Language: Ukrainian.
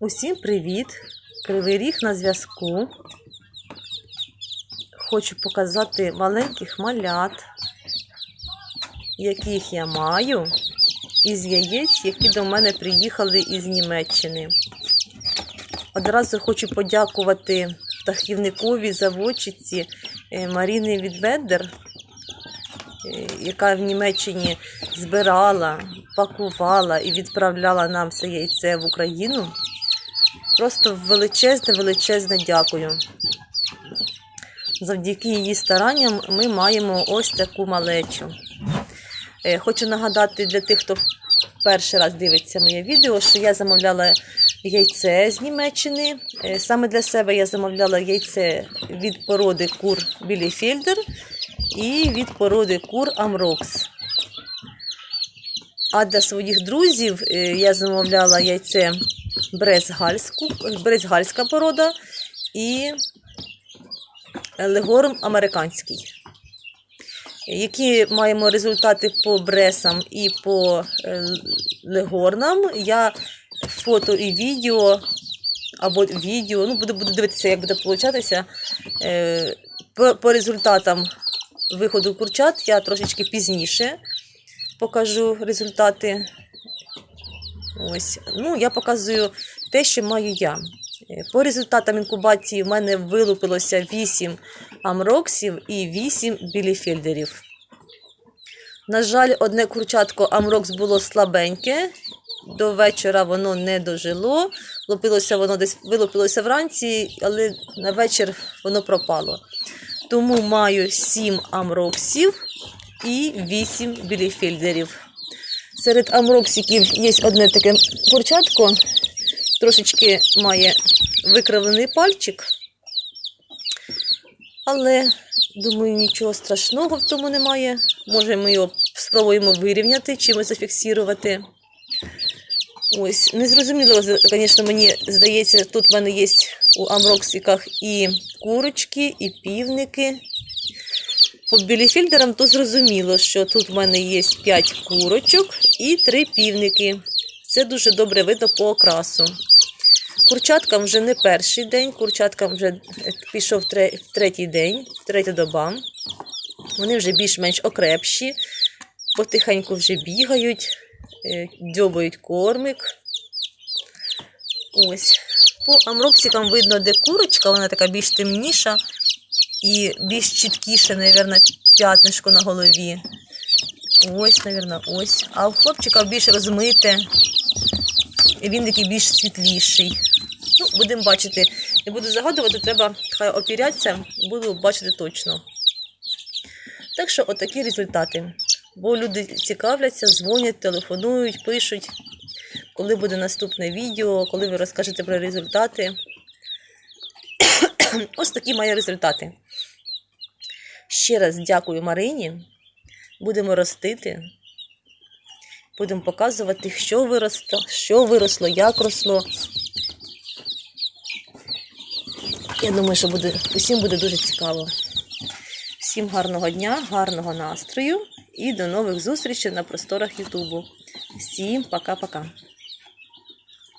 Усім привіт! Кривий ріг на зв'язку. Хочу показати маленьких малят, яких я маю, із яєць, які до мене приїхали із Німеччини. Одразу хочу подякувати птахівникові заводчиці е, Маріни Відведер, е, яка в Німеччині збирала, пакувала і відправляла нам це яйце в Україну. Просто величезне, величезне дякую. Завдяки її старанням ми маємо ось таку малечу. Е, Хочу нагадати для тих, хто перший раз дивиться моє відео, що я замовляла яйце з Німеччини. Е, Саме для себе я замовляла яйце від породи кур Біліфельдер і від породи кур Амрокс. А для своїх друзів е, я замовляла яйце Брезгальська порода і Легорм американський. Які маємо результати по бресам і по е, легорнам, я фото і відео або відео, ну буду, буду дивитися, як буде получатися. Е, по, по результатам виходу курчат я трошечки пізніше покажу результати. Ось, ну, я показую те, що маю я. Е, По результатам інкубації в мене вилупилося 8 амроксів і 8 біліфельдерів. На жаль, одне курчатко амрокс було слабеньке. До вечора воно не дожило. Лупилося воно десь вилупилося вранці, але на вечір воно пропало. Тому маю 7 амроксів і 8 біліфельдерів. Серед амроксиків є одне таке курчатко, трошечки має викривлений пальчик. Але, думаю, нічого страшного в тому немає. Може, ми його спробуємо вирівняти, чимось зафіксувати. Ось, незрозуміло, звісно, мені здається, тут в мене є у амроксиках і курочки, і півники. По біліфільдерам то зрозуміло, що тут в мене є 5 курочок і 3 півники. Це дуже добре видно по окрасу. Курчаткам вже не перший день, курчаткам вже пішов тре- третій день, третя доба. Вони вже більш-менш окрепші, потихеньку вже бігають, е, дзьобають кормик. Ось. По амроксикам видно, де курочка, вона така більш темніша і більш чіткіше, мабуть, п'ятнишко на голові. Ось, мабуть, ось. А у хлопчика більш розмите. І він такий більш світліший. Ну, будемо бачити. Не буду загадувати, треба хай опіряться, буду бачити точно. Так що, отакі результати. Бо люди цікавляться, дзвонять, телефонують, пишуть, коли буде наступне відео, коли ви розкажете про результати. Ось такі мої результати. Ще раз дякую Марині. Будемо ростити. Будемо показувати, що виросло, що виросло, як росло. Я думаю, що буде, усім буде дуже цікаво. Всім гарного дня, гарного настрою і до нових зустрічей на просторах Ютубу. Всім пока-пока.